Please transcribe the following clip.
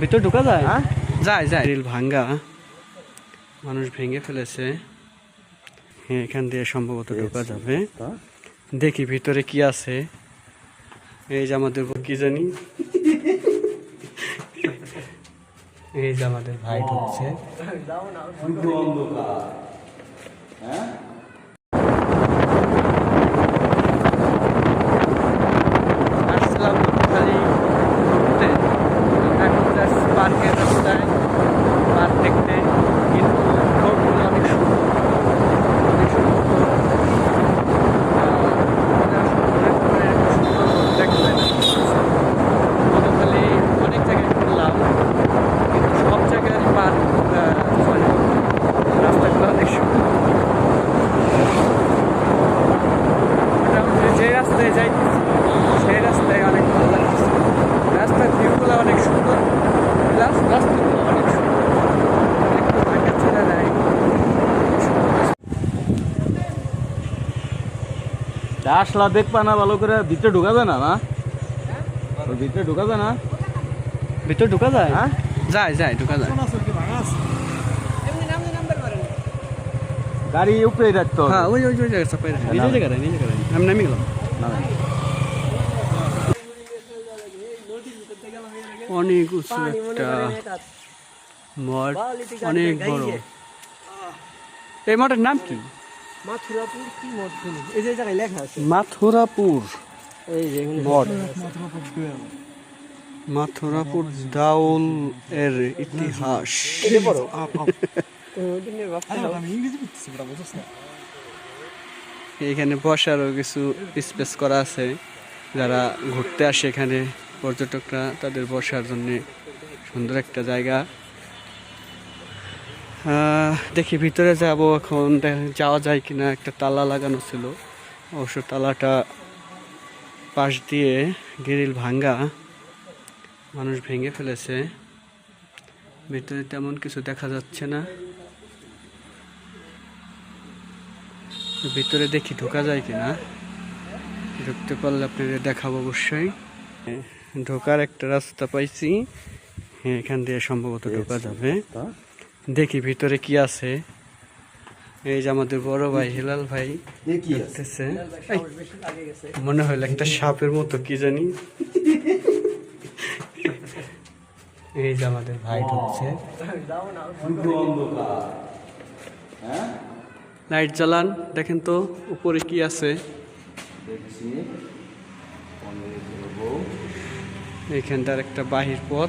ভিতর ঢোকা যায়? হ্যাঁ? যায় যায়। রিল ভাঙ্গা। মানুষ ভেঙে ফেলেছে। হ্যাঁ এখান দিয়ে সম্ভবত ঢোকা যাবে। দেখি ভিতরে কি আছে। এই যে আমাদের কি জানি? এই যে আমাদের ভাই ঢুকছে। আসলাম খালি ঘুরতে এখন যাচ্ছি পার্কের রাস্তায় পার্ক দেখতে কিন্তু লোকগুলো অনেক সুন্দর অনেক সুন্দর আহ, ওরা সুন্দর করে সুন্দর দেখতে গতকালে অনেক জায়গায় ঘুরলাম কিন্তু সব জায়গায় পার্ক মানে রাস্তাগুলো অনেক সুন্দর মোটামুটি যে রাস্তায় যাইতেছি সেই রাস্তায় অনেক ভালো লাগছে রাস্তার ভিউগুলো অনেক সুন্দর প্লাস রাস্তাগুলো অনেক সুন্দর একটু ভাঙ্গা ছেড়ে দেয় আসলা দেখবা না ভালো করে ভিতরে ঢুকাবে না না? ভিতরে ঢুকাবে না? ভিতর ঢুকা যায়? হ্যাঁ? যায় যায় ঢুকা যায়। গাড়ি উপরে রাখতে হ্যাঁ ওই ওই ওই জায়গা চাপাই রাখি নিজে জায়গা নিজে জায়গা আমি নামি গেলাম। অনেক উঁচু একটা মঠ অনেক বড়। এই মঠের নাম কি? মাথুরাপুর কি মঠ এই যে জায়গায় লেখা আছে। মাথুরাপুর। এই যে মঠ মাথুরাপুর দাউল এর ইতিহাস। এখানে বসারও কিছু স্পেস করা আছে। যারা ঘুরতে আসে এখানে পর্যটকরা তাদের বসার জন্য সুন্দর একটা জায়গা। দেখি ভিতরে যাব এখন যাওয়া যায় কিনা একটা তালা লাগানো ছিল। অবশ্য তালাটা পাশ দিয়ে গ্রিল ভাঙ্গা মানুষ ভেঙে ফেলেছে। ভিতরে তেমন কিছু দেখা যাচ্ছে না। ভিতরে দেখি ঢোকা যায় কিনা। ঢুকতে পারলে আপনাদের দেখাবো অবশ্যই। ঢোকার একটা রাস্তা পাইছি। হ্যাঁ এখান দিয়ে সম্ভবত ঢোকা যাবে। দেখি ভিতরে কি আছে। এই যে আমাদের বড় ভাই হিলাল ভাই মনে হলো একটা সাপের মতো কি জানি। এই যে আমাদের ভাই ঢুকছে। লাইট জ্বালান দেখেন তো উপরে কি আছে। এইখানটার একটা বাহির পথ।